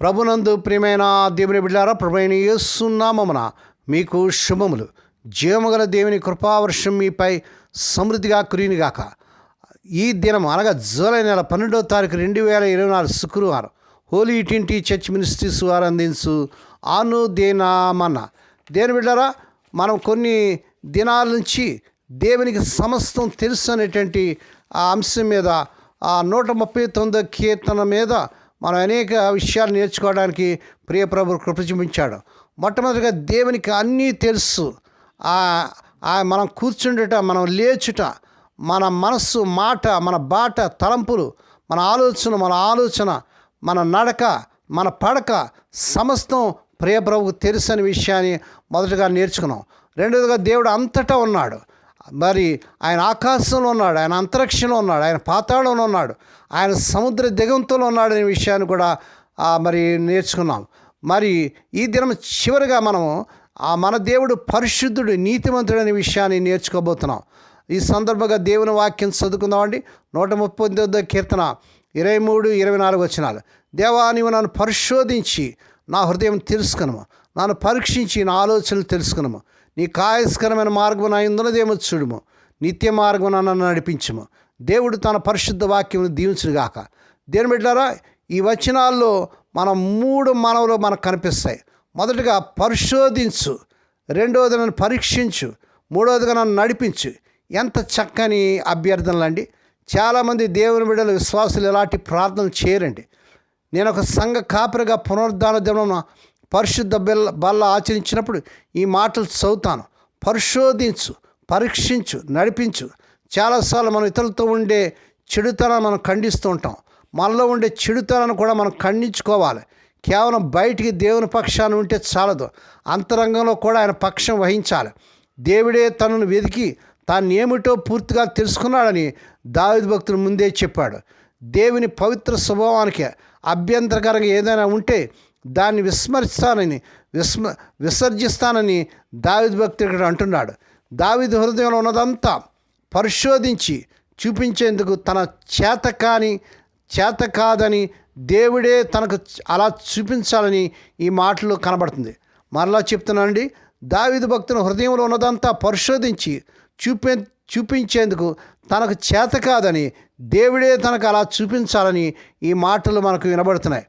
ప్రభునందు ప్రియమైన దేవుని బిడ్డారా ప్రభుైన యేసునామమున మీకు శుభములు. జీవముగల దేవుని కృపావర్షం మీపై సమృద్ధిగా కురినిగాక ఈ దినం అనగా జూలై నెల పన్నెండవ తారీఖు రెండు వేల ఇరవై నాలుగు శుక్రవారం హోలీ ఇటింటి చర్చ్ మినిస్ట్రీస్ వారు అందించు ఆను దేనామన్న దేని బిడ్డారా మనం కొన్ని దినాల నుంచి దేవునికి సమస్తం తెలుసు అనేటువంటి ఆ అంశం మీద ఆ నూట ముప్పై తొమ్మిదో కీర్తన మీద మనం అనేక విషయాలు నేర్చుకోవడానికి ప్రియప్రభు కృప చూపించాడు. మొట్టమొదటిగా దేవునికి అన్నీ తెలుసు. ఆ- మనం కూర్చుండుట మనం లేచుట మన మనస్సు మాట మన బాట తలంపులు మన ఆలోచన మన ఆలోచన మన నడక మన పడక సమస్తం ప్రియప్రభుకు తెలుసు అనే విషయాన్ని మొదటగా నేర్చుకున్నాం. రెండవదిగా దేవుడు అంతటా ఉన్నాడు. మరి ఆయన ఆకాశంలో ఉన్నాడు ఆయన అంతరిక్షంలో ఉన్నాడు ఆయన పాతాళంలో ఉన్నాడు ఆయన సముద్ర దిగంతంలో ఉన్నాడు అనే విషయాన్ని కూడా మరి నేర్చుకున్నాం. మరి ఈ దినం చివరిగా మనము ఆ మన దేవుడు పరిశుద్ధుడు నీతిమంతుడు అనే విషయాన్ని నేర్చుకోబోతున్నాం. ఈ సందర్భంగా దేవుని వాక్యం చదువుకుందామండి. నూట ముప్పై తొమ్మిదో కీర్తన ఇరవై మూడు ఇరవై నాలుగు వచ్చినాలు దేవా నీవు నన్ను పరిశోధించి నా హృదయం తెలుసుకును నన్ను పరీక్షించి నా ఆలోచనలు తెలుసుకునము. నీ కాయస్కరమైన మార్గం నా ఇందునదేమో చూడుము. నిత్య మార్గం నన్ను నడిపించము. దేవుడు తన పరిశుద్ధ వాక్యం దీవించుగాక దేని బిడ్డారా ఈ వచనాల్లో మన మూడు మనవులు మనకు కనిపిస్తాయి. మొదటగా పరిశోధించు. రెండవది నన్ను పరీక్షించు. మూడవదిగా నన్ను నడిపించు. ఎంత చక్కని అభ్యర్థనలు అండి. చాలామంది దేవుని బిడ్డల విశ్వాసులు ఎలాంటి ప్రార్థనలు చేయరండి. నేను ఒక సంఘ కాపరిగా పునరుద్ధాన దినం పరిశుద్ధ బెల్ల బల్ల ఆచరించినప్పుడు ఈ మాటలు చదువుతాను. పరిశోధించు పరీక్షించు నడిపించు. చాలాసార్లు మనం ఇతరులతో ఉండే చెడుతనాన్ని మనం ఖండిస్తూ ఉంటాం. మనలో ఉండే చెడుతనాన్ని కూడా మనం ఖండించుకోవాలి. కేవలం బయటికి దేవుని పక్షాన్ని ఉంటే చాలదు. అంతరంగంలో కూడా ఆయన పక్షం వహించాలి. దేవుడే తనను వెతికి తాను ఏమిటో పూర్తిగా తెలుసుకున్నాడని దావిద భక్తుడు ముందే చెప్పాడు. దేవుని పవిత్ర స్వభావానికి అభ్యంతరకరంగా ఏదైనా ఉంటే దాన్ని విస్మరిస్తానని విస్మ విసర్జిస్తానని దావిద భక్తి ఇక్కడ అంటున్నాడు. దావిద హృదయంలో ఉన్నదంతా పరిశోధించి చూపించేందుకు తన చేత కాని చేత కాదని దేవుడే తనకు అలా చూపించాలని ఈ మాటలు కనబడుతుంది. మరలా చెప్తున్నానండి దావిదు భక్తుని హృదయంలో ఉన్నదంతా పరిశోధించి చూపే చూపించేందుకు తనకు చేత కాదని దేవుడే తనకు అలా చూపించాలని ఈ మాటలు మనకు వినబడుతున్నాయి.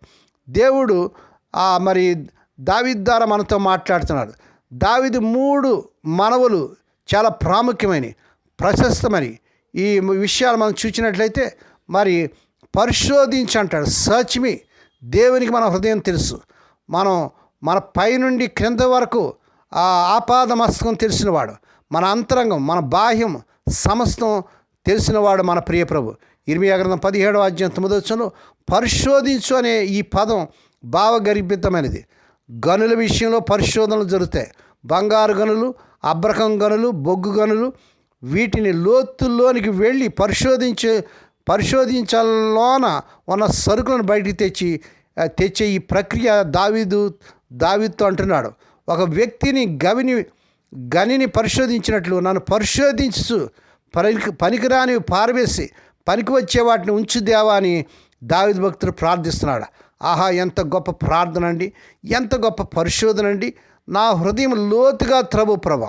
దేవుడు మరి దావిద్ ద్వారా మనతో మాట్లాడుతున్నాడు. దావిది మూడు మనవులు చాలా ప్రాముఖ్యమైనవి ప్రశస్తమని ఈ విషయాలు మనం చూసినట్లయితే మరి పరిశోధించి అంటాడు సర్చ్ మీ దేవునికి మన హృదయం తెలుసు. మనం మన పైనుండి క్రింద వరకు ఆ ఆపాద మస్తకం తెలిసినవాడు. మన అంతరంగం మన బాహ్యం సమస్తం తెలిసినవాడు మన ప్రియప్రభు. ఇరవై గ్రంథం పదిహేడవ అధ్యాయం తొమ్మిదవచనంలో పరిశోధించు అనే ఈ పదం భావగర్భితమైనది. గనుల విషయంలో పరిశోధనలు జరుగుతాయి. బంగారు గనులు అబ్రకం గనులు బొగ్గు గనులు వీటిని లోతుల్లోనికి వెళ్ళి పరిశోధించే పరిశోధించాలోన ఉన్న సరుకులను బయటికి తెచ్చి తెచ్చే ఈ ప్రక్రియ దావీదు దావీదుతో అంటున్నాడు. ఒక వ్యక్తిని గవిని గనిని పరిశోధించినట్లు నన్ను పరిశోధించు. పనికి పనికిరాని పారవేసి పనికి వచ్చే వాటిని ఉంచు దేవా అని దావిద భక్తుడు ప్రార్థిస్తున్నాడు. ఆహా ఎంత గొప్ప ప్రార్థన అండి ఎంత గొప్ప పరిశోధన అండి నా హృదయం లోతుగా త్రవు ప్రభ.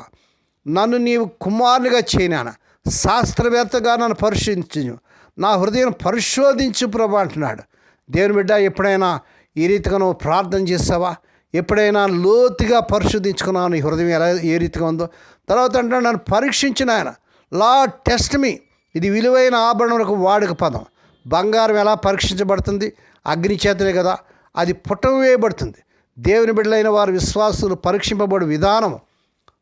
నన్ను నీవు కుమారునిగా చేయనాను శాస్త్రవేత్తగా నన్ను పరిశోధించు నా హృదయం పరిశోధించు ప్రభ అంటున్నాడు. దేవుని బిడ్డ ఎప్పుడైనా ఈ రీతిగా నువ్వు ప్రార్థన చేసావా? ఎప్పుడైనా లోతుగా పరిశోధించుకున్నావు? నీ హృదయం ఎలా ఏ రీతిగా ఉందో? తర్వాత అంటే నన్ను పరీక్షించిన ఆయన లా టెస్ట్ మీ ఇది విలువైన ఆభరణములకు వాడుక పదం. బంగారం ఎలా పరీక్షించబడుతుంది? అగ్ని చేతనే కదా. అది పుట్టవేయబడుతుంది. దేవుని బిడ్డలైన వారు విశ్వాసులు పరీక్షింపబడు విధానం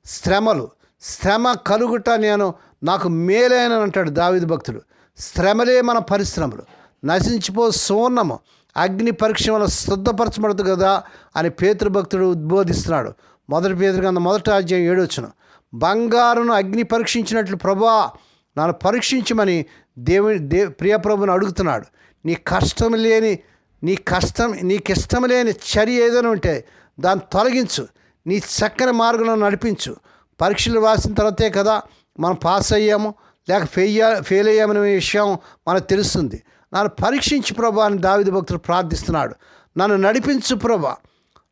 శ్రమలు. శ్రమ కలుగుట నేను నాకు మేలైన అంటాడు దావిది భక్తుడు. శ్రమలే మన పరిశ్రమలు. నశించిపో సువర్ణము. అగ్ని పరీక్ష వల్ల శుద్ధపరచబడదు కదా అని పేతృభక్తుడు ఉద్బోధిస్తున్నాడు. మొదటి పేదరికంద మొదటి రాజ్యం ఏడొచ్చును. బంగారును అగ్ని పరీక్షించినట్లు ప్రభా నన్ను పరీక్షించమని దేవుని దే ప్రియప్రభుని అడుగుతున్నాడు. నీ కష్టం లేని నీ కష్టం నీకు ఇష్టం లేని చర్య ఏదైనా ఉంటే దాన్ని తొలగించు. నీ చక్కని మార్గంలో నడిపించు. పరీక్షలు రాసిన తర్వాతే కదా మనం పాస్ అయ్యాము లేక ఫెయిల్ ఫెయిల్ అయ్యామనే విషయం మనకు తెలుస్తుంది. నన్ను పరీక్షించి ప్రభా అని దావిద భక్తుడు ప్రార్థిస్తున్నాడు. నన్ను నడిపించు ప్రభా.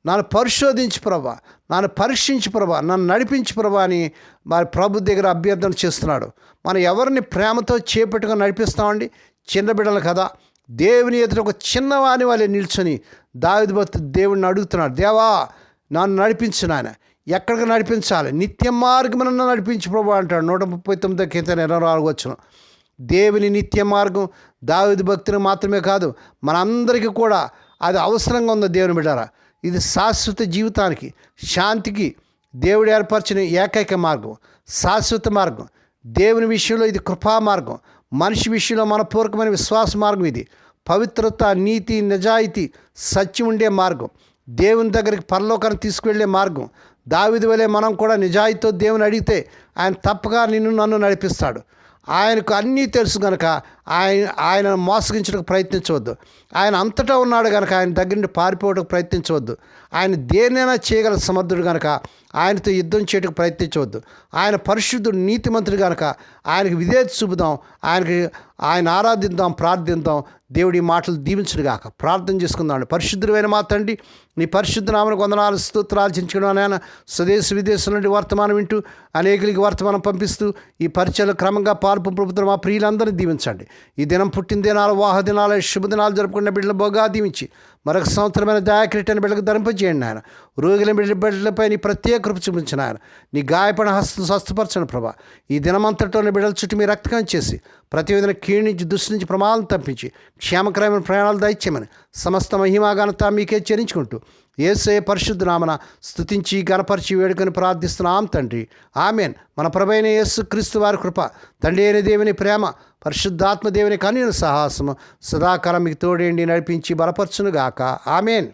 నన్ను పరిశోధించి ప్రభా నన్ను పరీక్షించి ప్రభా నన్ను నడిపించి ప్రభా అని మరి ప్రభు దగ్గర అభ్యర్థన చేస్తున్నాడు. మనం ఎవరిని ప్రేమతో చేపట్టుకొని నడిపిస్తామండి? చిన్న బిడ్డలు కదా. దేవుని ఎదుట ఒక చిన్నవాని వాళ్ళే నిల్చొని దావిది భక్తు దేవుడిని అడుగుతున్నాడు. దేవా నన్ను నడిపించు నాయన. ఎక్కడికి నడిపించాలి? నిత్య మార్గమున నడిపించు ప్రభు అంటాడు. నూట ముప్పై తొమ్మిదో కీర్తన ఇరవై నాలుగు వచ్చిన దేవుని నిత్య మార్గం దావిది భక్తులు మాత్రమే కాదు మనందరికీ కూడా అది అవసరంగా ఉంది దేవుని బిడ్డారా. ఇది శాశ్వత జీవితానికి శాంతికి దేవుడు ఏర్పరిచిన ఏకైక మార్గం శాశ్వత మార్గం. దేవుని విషయంలో ఇది కృపా మార్గం. మనిషి విషయంలో మనపూర్వకమైన విశ్వాస మార్గం ఇది. పవిత్రత నీతి నిజాయితీ సత్యం ఉండే మార్గం. దేవుని దగ్గరికి పరలోకాన్ని తీసుకువెళ్ళే మార్గం. దావిది వలె మనం కూడా నిజాయితీతో దేవుని అడిగితే ఆయన తప్పగా నిన్ను నన్ను నడిపిస్తాడు. ఆయనకు అన్నీ తెలుసు కనుక ఆయన ఆయన మోసగించడానికి ప్రయత్నించవద్దు. ఆయన అంతటా ఉన్నాడు కనుక ఆయన దగ్గర నుండి పారిపోవడానికి ప్రయత్నించవద్దు. ఆయన దేనైనా చేయగల సమర్థుడు కనుక ఆయనతో యుద్ధం చేయడానికి ప్రయత్నించవద్దు. ఆయన పరిశుద్ధుడు నీతిమంతుడు కనుక ఆయనకు విధేయత చూపుదాం ఆయనకి ఆయన ఆరాధిద్దాం ప్రార్థిద్దాం. దేవుడి మాటలు దీవించుడు కాక ప్రార్థన చేసుకుందాం పరిశుద్ధుడైన మా తండ్రి నీ పరిశుద్ధ నామను వందనాలు స్తోత్రాలు చించుకున్నాను ఆయన స్వదేశ విదేశం నుండి వర్తమానం వింటూ అనేకులకి వర్తమానం పంపిస్తూ ఈ పరిచయలు క్రమంగా పాల్పు ప్రభుత్వం మా ప్రియులందరినీ దీవించండి. ఈ దినం పుట్టిన దినాలు వాహ దినాలు శుభదినాలు జరుపుకున్న బిడ్డలు బోగా దీవించి మరొక సంవత్సరమైన దయాక్రీటైన బిడ్డకు ధరింపజేయండి నాయన. రోగుల బిడ్డ బిడ్డలపై నీ ప్రత్యేక కృప చూపించిన ఆయన నీ గాయపడిన హస్తం స్వస్థపరచను ప్రభా. ఈ దినమంతటిలోని బిడ్డల చుట్టూ మీ రక్తకం చేసి ప్రతివేదన క్షీణించి దృష్టి నుంచి ప్రమాదం తప్పించి క్షేమకరమైన ప్రయాణాలు దయచేయమని సమస్త మహిమాగానత మీకే చెల్లించుకుంటూ ఏసే పరిశుద్ధ నామన స్తుతించి గణపరిచి వేడుకొని ప్రార్థిస్తున్నాం తండ్రి. ఆమెన్. మన ప్రభైన యేసు క్రీస్తు వారి కృప తండ్రి అయిన దేవుని ప్రేమ పరిశుద్ధాత్మ దేవుని కనీన సాహసము సదాకాలం మీకు తోడేండి నడిపించి బలపరచునుగాక. ఆమెన్